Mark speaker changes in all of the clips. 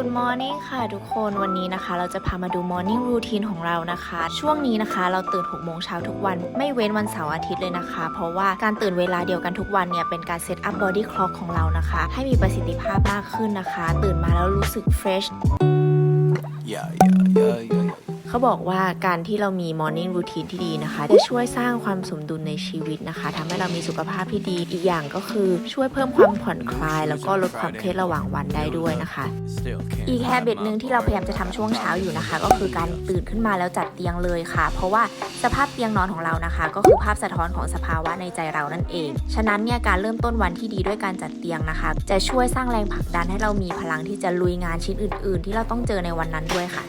Speaker 1: Good Morning ค่ะทุกคนวันนี้นะคะ เราจะพามาดู Morning Routine ของเรานะคะ ช่วงนี้นะคะเราตื่น6โมงเช้าทุกวัน ไม่เว้นวันเสาร์อาทิตย์เลยนะคะ เพราะว่าการตื่นเวลาเดียวกันทุกวันเนี่ย เป็นการเซตอัพบอดี้คล็อกของเรานะคะ ให้มีประสิทธิภาพมากขึ้นนะคะ ตื่นมาแล้วรู้สึกเฟ
Speaker 2: รช yeah, yeah, yeah, yeah.
Speaker 1: เขาบอกว่าการที่เรามี morning routine ที่ดีนะคะ จะช่วยสร้างความสมดุลในชีวิตนะคะทำให้เรามีสุขภาพที่ดีอีกอย่างก็คือช่วยเพิ่มความผ่อนคลาย แล้วก็ลดความเครียดระหว่างวันได้ด้วยนะคะ อีกแฮบิตหนึ่งที่เราพยายามจะทำช่วงเช้าอยู่นะคะ ก็คือการตื่นขึ้นมาแล้วจัดเตียงเลยค่ะ เพราะว่าสภาพเตียงนอนของเรานะคะ ก็คือภาพสะท้อนของสภาวะในใจเรานั่นเอง ฉะนั้นเนี่ยการเริ่มต้นวันที่ดีด้วยการจัดเตียงนะคะ จะช่วยสร้างแรงผลักดันให้เรามีพลังที่จะลุยงานชิ้นอื่น ๆ ที่เราต้องเจอในวันนั้นด้วยค่ะ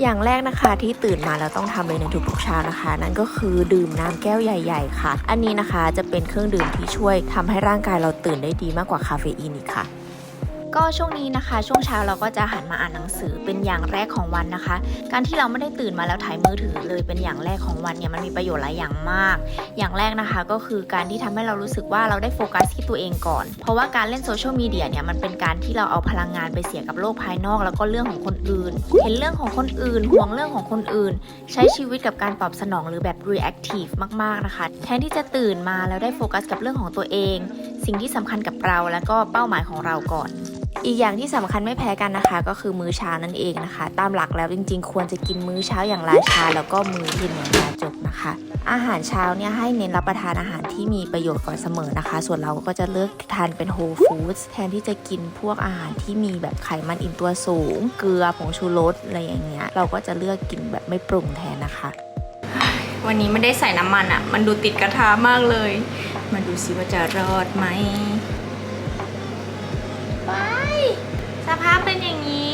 Speaker 1: อย่างแรกนะคะที่ตื่นมาแล้วต้องทำเลยในทุกๆเช้านะคะ นั่นก็คือดื่มน้ำแก้วใหญ่ ๆ ค่ะ อันนี้นะคะจะเป็นเครื่องดื่มที่ช่วยทำให้ร่างกายเราตื่นได้ดีมากกว่าคาเฟอีนอีกค่ะ ก็ช่วงนี้นะคะ ช่วงเช้าเราก็จะหันมาอ่านหนังสือเป็นอย่างแรกของวันนะคะ การที่เราไม่ได้ตื่นมาแล้วถ่ายมือถือเลยเป็นอย่างแรกของวันเนี่ยมันมีประโยชน์หลายอย่างมาก อย่างแรกนะคะก็คือการที่ทำให้เรารู้สึกว่าเราได้โฟกัสที่ตัวเองก่อน เพราะว่าการเล่นโซเชียลมีเดียเนี่ยมันเป็นการที่เราเอาพลังงานไปเสียกับโลกภายนอก แล้วก็เรื่องของคนอื่น เห็นเรื่องของคนอื่นห่วงเรื่องของคนอื่น ใช้ชีวิตกับการตอบสนองหรือแบบ reactive มากๆนะคะ แทนที่จะตื่นมาแล้วได้โฟกัสกับเรื่องของตัวเอง สิ่งที่สำคัญกับเราแล้วก็เป้าหมายของเราก่อน อีกอย่างที่สำคัญไม่แพ้กันนะคะ ก็คือมื้อเช้านั่นเองนะคะ ตามหลักแล้วจริง ๆ ควรจะกินมื้อเช้าอย่างราชา แล้วก็มื้อเย็นอย่างราจกนะคะ อาหารเช้าเนี่ยให้เน้นรับประทานอาหารที่มีประโยชน์ก่อนเสมอนะคะ ส่วนเราก็จะเลือกทานเป็นโฮลฟู้ดแทนที่จะกินพวกอาหารที่มีแบบไขมันอิ่มตัวสูง เกลือผงชูรสอะไรอย่างเงี้ยเราก็จะเลือกกินแบบไม่ปรุงแทนนะคะ
Speaker 3: วันนี้ไม่ได้ใส่น้ำมันอะ่ะ มันดูติดกระทะมากเลย มาดูซิว่าจะรอดไหม สภาพเป็นอย่างนี้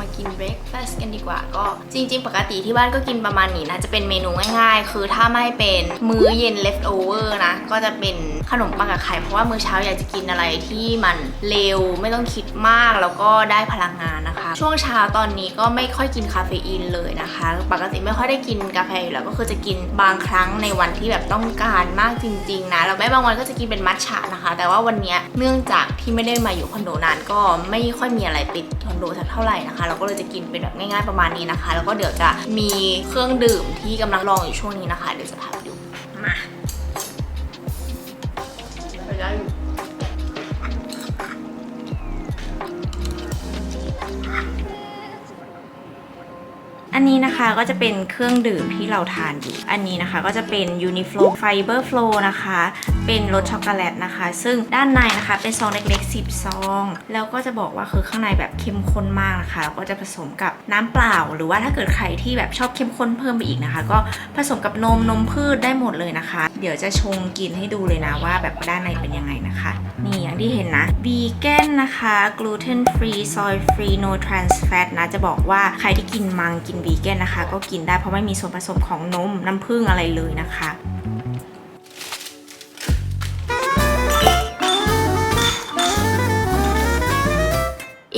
Speaker 3: มากินเบรคฟาสต์กันดีกว่าก็จริง ๆ ปกติที่บ้านก็กินประมาณนี้นะ จะเป็นเมนูง่ายๆ คือถ้าไม่เป็นมื้อเย็น left over นะ ก็จะเป็นขนมปังกับไข่เพราะว่ามื้อเช้าอยากจะกินอะไรที่มันเร็วไม่ต้องคิดมากแล้วก็ได้พลังงานนะคะ ช่วงเช้าตอนนี้ก็ไม่ค่อยกินคาเฟอีนเลยนะคะ ปกติไม่ค่อยได้กินกาแฟอยู่แล้วก็คือจะกินบางครั้งในวันที่แบบต้องการมากจริง ๆ นะแล้วแม้บางวันก็จะกินเป็นมัทฉะนะคะ แต่ว่าวันนี้เนื่องจากที่ไม่ได้มาอยู่คอนโดนานก็ไม่ค่อยมีอะไรติดคอนโดสักเท่าไหร่นะคะเราก็เลยจะกินเป็นแบบง่ายๆประมาณนี้นะคะ แล้วก็เดี๋ยวจะมีเครื่องดื่มที่กำลังลองอยู่ช่วงนี้นะคะ เดี๋ยวจะพาไปดูมาไปได้อยู่ นะคะก็จะเป็นเครื่องดื่มที่เราทานอยู่ อันนี้นะคะก็จะเป็น Uniflow Fiber Flow นะคะ เป็นรสช็อกโกแลตนะคะ ซึ่งด้านในนะคะเป็นซองเล็กๆ 10 ซอง แล้วก็จะบอกว่าคือข้างในแบบเข้มข้นมากนะคะแล้วก็จะผสมกับน้ำเปล่า หรือว่าถ้าเกิดใครที่แบบชอบเข้มข้นเพิ่มไปอีกนะคะ ก็ผสมกับนมนมพืชได้หมดเลยนะคะเดี๋ยวจะชงกินให้ดูเลยนะว่าแบบด้านในเป็นยังไงนะคะ นี่อย่างที่เห็นนะวีแกนนะคะกลูเตนฟรีซอยฟรีโนทรานส์แฟตนะจะบอกว่าใครที่กินมังกินวีแกนนะคะ ก็กินได้เพราะไม่มีส่วนผสมของนมน้ำผึ้งอะไรเลยนะคะ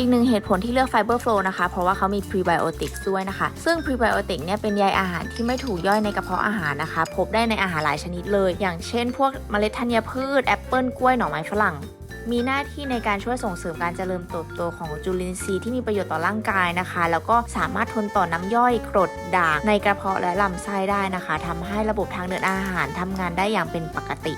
Speaker 1: อีกหนึ่งเหตุผลที่เลือก Fiber Flow นะคะ เพราะว่าเขามี Prebiotics ด้วยนะคะ ซึ่ง Prebiotic เนี่ยเป็นใยอาหารที่ไม่ถูกย่อยในกระเพาะอาหารนะคะ พบได้ในอาหารหลายชนิดเลย อย่างเช่น พวกเมล็ดธัญพืชแอปเปิลกล้วยหน่อไม้ฝรั่งมีหน้าที่ในการช่วยส่งเสริมการเจริญเติบโตของจุลินทรีย์ที่มีประโยชน์ต่อร่างกายนะคะ แล้วก็สามารถทนต่อน้ำย่อยกรดด่างในกระเพาะและลำไส้ได้นะคะทำให้ระบบทางเดินอาหารทำงานได้อย่างเป็นปกติ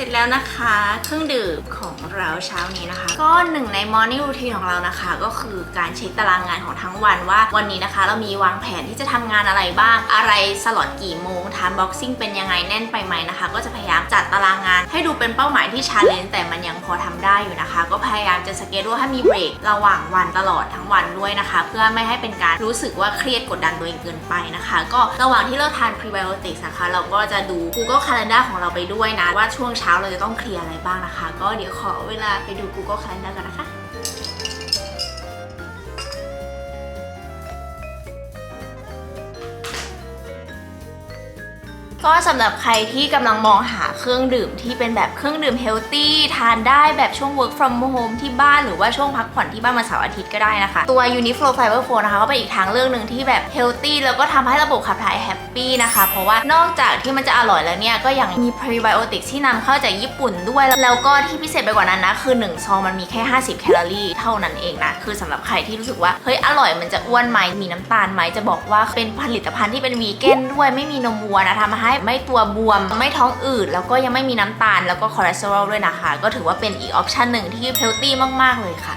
Speaker 3: ร็จแล้วนะคะ เครื่องดื่มของเราเช้านี้นะคะ ก็หนึ่งใน morning routine ของเรานะคะ ก็คือการเช็คตารางงานของทั้งวันว่าวันนี้นะคะ เรามีวางแผนที่จะทำงานอะไรบ้าง อะไรสล็อตกี่โมง time boxing เป็นยังไงแน่นไปไหมนะคะ ก็จะพยายามจัดตารางงาน ให้ดูเป็นเป้าหมายที่ challenge แต่มันยังพอทำได้อยู่นะคะ ก็พยายามจะสเกดูให้มีเบรกระหว่างวันตลอดทั้งวันด้วยนะคะ เพื่อไม่ให้เป็นการรู้สึกว่าเครียดกดดันตัวเองเกินไปนะคะ ก็ระหว่างที่เราทาน prebiotics นะคะ เราก็จะดู Google Calendar ของเราไปด้วยนะว่าช่วงเช้าเราจะต้องเคลียร์อะไรบ้างนะคะ ก็เดี๋ยวขอเวลาไปดู Google Calendar กันนะคะ ก็สำหรับใครที่กำลังมองหาเครื่องดื่มที่เป็นแบบเครื่องดื่มเฮลตี้ทานได้แบบช่วง work from home ที่บ้านหรือว่าช่วงพักผ่อนที่บ้านวันเสาร์อาทิตย์ก็ได้นะคะ ตัว Uniflow Fiber 4นะคะก็เป็นอีกทางเลือกหนึ่งที่แบบเฮลตี้แล้วก็ทำให้ระบบขับถ่ายแฮปปี้นะคะ เพราะว่านอกจากที่มันจะอร่อยแล้วเนี่ย ก็ยังมี prebiotics ที่นำเข้าจากญี่ปุ่นด้วย แล้วก็ที่พิเศษไปกว่านั้นนะคือ1ซองมันมีแค่ 50 แคลอรี่เท่านั้นเองนะคือสำหรับใครที่รู้สึกว่าเฮ้ยอร่อยมันจะอ้วนไหมมีน้ำตาลไหมจะบอกว่าเป็นผลิตภัณฑ์ที่เป็นวีแกนด้วยไม่มีนมวัวนะทำให้ไม่ตัวบวม ไม่ท้องอืด แล้วก็ยังไม่มีน้ำตาล แล้วก็คอเลสเตอรอลด้วยนะคะ ก็ถือว่าเป็นอีกออปชันหนึ่งที่เฮลตี้มาก ๆ เลยค่ะ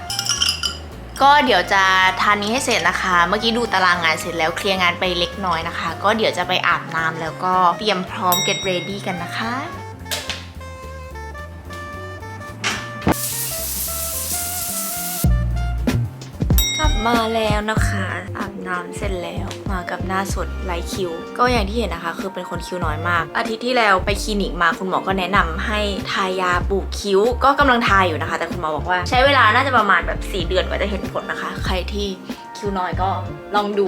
Speaker 3: ก็เดี๋ยวจะทานนี้ให้เสร็จนะคะ เมื่อกี้ดูตารางงานเสร็จแล้วเคลียร์งานไปเล็กน้อยนะคะ ก็เดี๋ยวจะไปอาบน้ำแล้วก็เตรียมพร้อม get ready กันนะคะ มาแล้วนะคะอาบน้ำเสร็จแล้วมากับหน้าสดไร้คิว ก็อย่างที่เห็นนะคะ คือเป็นคนคิ้วน้อยมาก อาทิตย์ที่แล้วไปคลินิกมาคุณหมอก็แนะนำให้ทายาปลูกคิ้ว ก็กำลังทาอยู่นะคะ แต่คุณหมอบอกว่า ใช้เวลาน่าจะประมาณแบบ 4 เดือนกว่าจะเห็นผลนะคะ ใครที่คิ้วน้อยก็ลองดู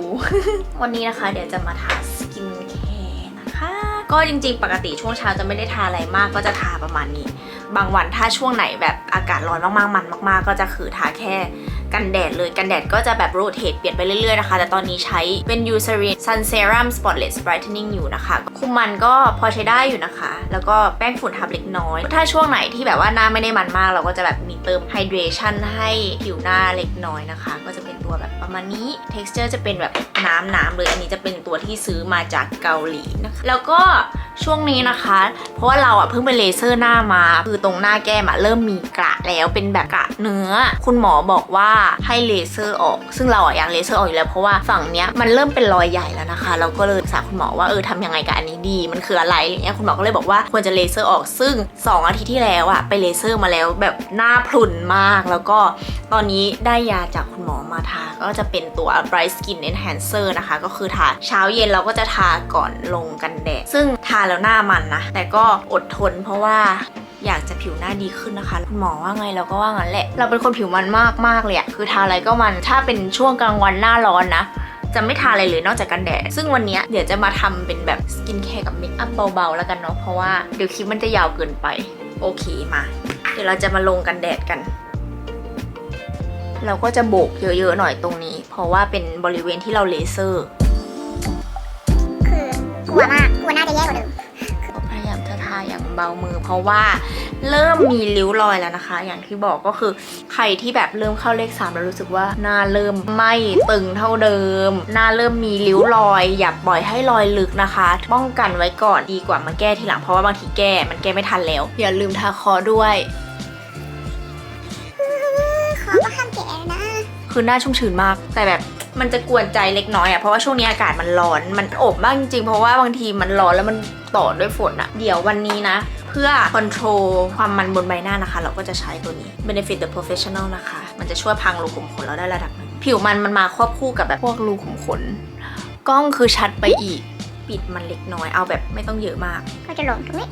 Speaker 3: วันนี้นะคะ เดี๋ยวจะมาทาสกินแคร์นะคะ ก็จริงๆ ปกติช่วงเช้าจะไม่ได้ทาอะไรมากก็จะทาประมาณนี้ บางวันถ้าช่วงไหนแบบอากาศร้อนมากๆมันมาก ๆ ก็จะคือทาแค่ กันแดดเลยกันแดดก็จะแบบโรเตทเปลี่ยนไปเรื่อยๆนะคะ แต่ตอนนี้ใช้เป็น Eucerin Sun Serum Spotless Brightening อยู่นะคะ คุมมันก็พอใช้ได้อยู่นะคะ แล้วก็แป้งฝุ่นทับเล็กน้อย ถ้าช่วงไหนที่แบบว่าหน้าไม่ได้มันมาก เราก็จะแบบมีเติม Hydration ให้ผิวหน้าเล็กน้อยนะคะ ก็จะเป็นตัวแบบประมาณนี้ texture จะเป็นแบบน้ำน้ำๆเลย อันนี้จะเป็นตัวที่ซื้อมาจากเกาหลีนะคะ แล้วก็ ช่วงนี้นะคะ เพราะว่าเราอะเพิ่งไปเลเซอร์หน้ามา คือตรงหน้าแก้มอะเริ่มมีกระแล้วเป็นแบบกระเนื้อ คุณหมอบอกว่าให้เลเซอร์ออก ซึ่งเราอะอยากเลเซอร์ออกอยู่แล้วเพราะว่าฝั่งเนี้ยมันเริ่มเป็นรอยใหญ่แล้วนะคะ เราก็เลยปรึกษาคุณหมอว่าเออทำยังไงกับอันนี้ดี มันคืออะไรอะไรเงี้ยคุณหมอก็เลยบอกว่าควรจะเลเซอร์ออก ซึ่ง 2 อาทิตย์ที่แล้วอะไปเลเซอร์มาแล้วแบบหน้าพรุนมาก แล้วก็ตอนนี้ได้ยาจากคุณหมอมาทา ก็จะเป็นตัว Bright Skin Enhancer นะคะ ก็คือทาเช้าเย็นเราก็จะทาก่อนลงกันแดด ซึ่งทาแล้วหน้ามันนะ แต่ก็อดทนเพราะว่าอยากจะผิวหน้าดีขึ้นนะคะคุณหมอว่าไงเราก็ว่างั้นแหละ เราเป็นคนผิวมันมากมากๆเลยอะคือทาอะไรก็มันถ้าเป็นช่วงกลางวันหน้าร้อนนะ จะไม่ทาอะไรเลยนอกจากกันแดด ซึ่งวันเนี้ยเดี๋ยวจะมาทำเป็นแบบสกินแคร์กับเมคอัพเบาๆแล้วกันเนาะเพราะว่าเดี๋ยวคลิปมันจะยาวเกินไป โอเคมา เดี๋ยวเราจะมาลงกันแดดกัน เราก็จะโบกเยอะๆหน่อยตรงนี้ เพราะว่าเป็นบริเวณที่เราเลเซอร์
Speaker 4: คือกลัวมากกลัวน่าจะแย่กว่าเดิม
Speaker 3: ก็พยายามจะทาอย่างเบามือเพราะว่าเริ่มมีริ้วรอยแล้วนะคะ อย่างที่บอกก็คือใครที่แบบเริ่มเข้าเลขสามแล้วรู้สึกว่าหน้าเริ่มไม่ตึงเท่าเดิม หน้าเริ่มมีริ้วรอย อย่าปล่อยให้รอยลึกนะคะ ป้องกันไว้ก่อนดีกว่ามาแก้ทีหลังเพราะว่าบางทีแก้มันแก้ไม่ทันแล้ว อย่าลืมทาคอด้วย
Speaker 4: ขอก็ห้ามแก่นะ
Speaker 3: คือหน้าชุ่มชื้นมากแต่แบบ มันจะกวนใจเล็กน้อยอะเพราะว่าช่วงนี้อากาศมันร้อนมันอบมากจริงๆเพราะว่าบางทีมันร้อนแล้วมันต่อด้วยฝนอะเดี๋ยววันนี้นะ เพื่อ control ความมันบนใบหน้านะคะ เราก็จะใช้ตัวนี้ Benefit the Professional นะคะ มันจะช่วยพังรูขุมขนเราได้ระดับหนึ่งผิวมันมันมาควบคู่กับแบบพวกรูขุมขนกล้องคือชัดไปอีก ปิดมันเล็กน้อยเอาแบบไม่ต้องเยอะมาก
Speaker 4: ก็จะลงตรงนี้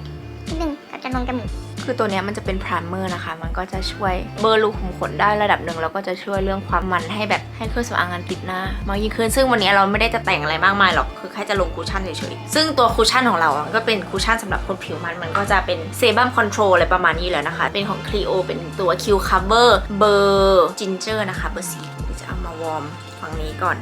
Speaker 4: นิดนึงก็จะลงจมูก
Speaker 3: คือตัวนี้มันจะเป็นพรามเมอร์นะคะ มันก็จะช่วยเบลอร์รูขุมขนได้ระดับหนึ่งแล้วก็จะช่วยเรื่องความมันให้แบบให้เครื่องสำอางงานติดหน้ามากยิ่งขึ้น ซึ่งวันนี้เราไม่ได้จะแต่งอะไรมากมายหรอก คือแค่จะลงคูชั่นเฉยๆ ซึ่งตัวคูชั่นของเราอะก็เป็นคูชั่นสำหรับคนผิวมัน มันก็จะเป็นเซบัมคอนโทรลอะไรประมาณนี้แล้วนะคะ เป็นของ Clio เป็นตัว Q Cover เบอร์จินเจอร์นะคะเบอร์สีจะเอามาวอร์มฝั่งนี้ก่อน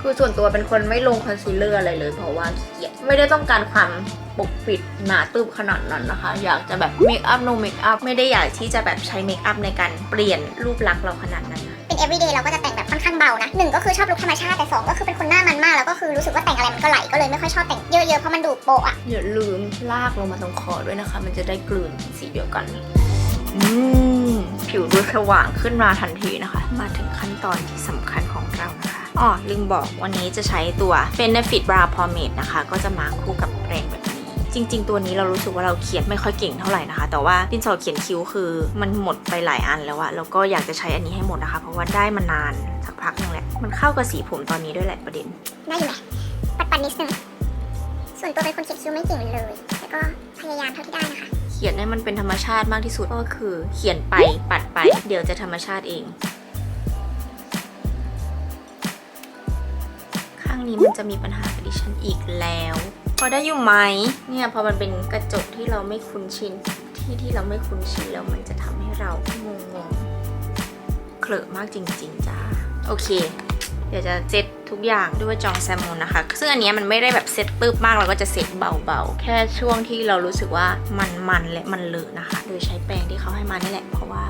Speaker 3: คือส่วนตัวเป็นคนไม่ลงคอนซีลเลอร์อะไรเลย เพราะว่าขี้เกียจไม่ได้ต้องการความปกปิดหนาตึบขนาดนั้นนะคะ อยากจะแบบเมคอัพโนเมคอัพไม่ได้อยากที่จะแบบใช้เมคอัพในการเปลี่ยนรูปลักษณ์เราขนาดนั้นนะ
Speaker 4: เป็น everyday เราก็จะแต่งแบบค่อนข้างเบานะหนึ่งก็คือชอบลุคธรรมชาติแต่สองก็คือเป็นคนหน้ามันมากแล้วก็คือรู้สึกว่าแต่งอะไรมันก็ไหลก็เลยไม่ค่อยชอบแต่งเยอะๆเพราะมันดูโปะอะ
Speaker 3: อย่าลืมลากลงมาตรงคอด้วยนะคะ มันจะได้กลืนสีเดียวกันอืมผิวดูสว่างขึ้นมาทันทีนะคะ มาถึงขั้นตอนที่สำคัญของเรานะคะ อ๋อลืมบอกวันนี้จะใช้ตัว Benefit Brow Pomade นะคะ ก็จะมาคู่กับแปรงแบบนี้จริง ๆ ตัวนี้เรารู้สึกว่าเราเขียนไม่ค่อยเก่งเท่าไหร่นะคะ แต่ว่าดินสอเขียนคิ้วคือมันหมดไปหลายอันแล้วอะแล้วก็อยากจะใช้อันนี้ให้หมดนะคะ เพราะว่าได้มานานสักพักหนึงแหละ มันเข้ากับสีผมตอนนี้ด้วยแหละประเด็น
Speaker 4: ได้อยู่ไหมปัดปัดๆนิดนึงส่วนตัวเป็นคนเขียนคิ้วไม่เก่งเลย แต่ก็พยายามเท่าที่ได้นะคะ
Speaker 3: เขียนให้มันเป็นธรรมชาติมากที่สุดก็คือ เขียนไปปัดไป เดี๋ยวจะธรรมชาติเอง นี้มันจะมีปัญหากับดิฉันอีกแล้ว พอได้อยู่ไหมเนี่ยพอมันเป็นกระจกที่เราไม่คุ้นชินที่ที่เราไม่คุ้นชินแล้วมันจะทำให้เรางงงๆเคลอะมากจริง ๆจ้าโอเค เดี๋ยวจะเซตทุกอย่างด้วยจองแซมมอนนะคะ ซึ่งอันนี้มันไม่ได้แบบเซตปึ๊บมากเราก็จะเซตเบาๆ แค่ช่วงที่เรารู้สึกว่ามันมันๆและมันเลอะนะคะ โดยใช้แปรงที่เขาให้มานี่แหละ เพราะว่า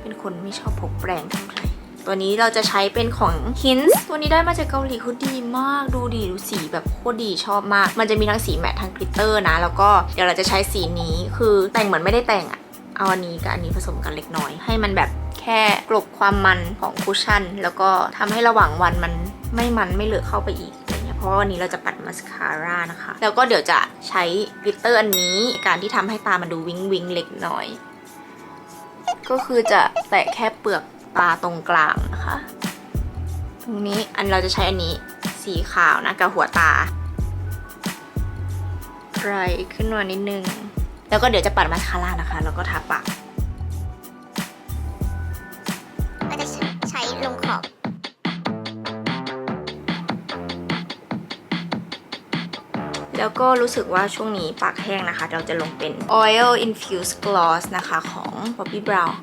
Speaker 3: เป็นคนไม่ชอบพกแปรงท่าไหร่ ตัวนี้เราจะใช้เป็นของ Hints ตัวนี้ได้มาจากเกาหลีเขาดีมาก ดูดีดูสีแบบโคตรดีชอบมาก มันจะมีทั้งสีแมททั้งกลิตเตอร์นะ แล้วก็เดี๋ยวเราจะใช้สีนี้คือแต่งเหมือนไม่ได้แต่งอะเอาอันนี้กับอันนี้ผสมกันเล็กน้อย ให้มันแบบแค่กลบความมันของคุชชั่น แล้วก็ทำให้ระหว่างวันมันไม่มันไม่เหลือะเข้าไปอีกอะไรเงี้ยเพราะวันนี้เราจะปัดมาสคาร่านะคะ แล้วก็เดี๋ยวจะใช้กลิตเตอร์อันนี้การที่ทำให้ตามันดูวิงวิงเล็กน้อย ก็คือจะแตะแค่เปลือก ตาตรงกลางนะคะ ตรงนี้อันเราจะใช้อันนี้สีขาวนะกับหัวตาไรขึ้นมานิดนึง แล้วก็เดี๋ยวจะปัดมาสคาร่านะคะ แล้วก็ทาปาก
Speaker 4: ก็จะใช้ลงขอบ
Speaker 3: แล้วก็รู้สึกว่าช่วงนี้ปากแห้งนะคะ เราจะลงเป็น oil infused gloss นะคะของ Bobbi Brown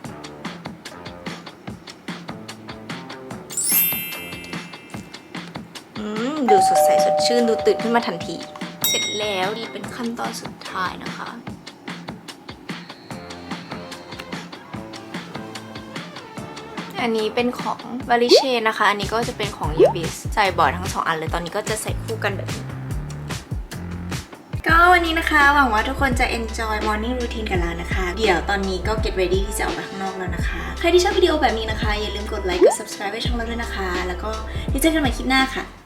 Speaker 3: ดูสดใสสดชื่นดูตื่นขึ้นมาทันที เสร็จแล้วนี่เป็นขั้นตอนสุดท้ายนะคะ อันนี้เป็นของ v a l i c h e นะคะ อันนี้ก็จะเป็นของ y a v i s ใส่บ่อยทั้งสองอันเลย ตอนนี้ก็จะใส่คู่กันแบบนี้ก็วันนี้นะคะ หวังว่าทุกคนจะ enjoy morning routine กันแล้วนะคะ เดี๋ยวตอนนี้ก็ get ready ที่จะออกไปข้างนอกแล้วนะคะ ใครที่ชอบวิดีโอแบบนี้นะคะ อย่าลืมกดไลค์กด subscribe ให้ช่องเราด้วยนะคะ แล้วก็ที่เจอกันใหม่คลิปหน้าค่ะ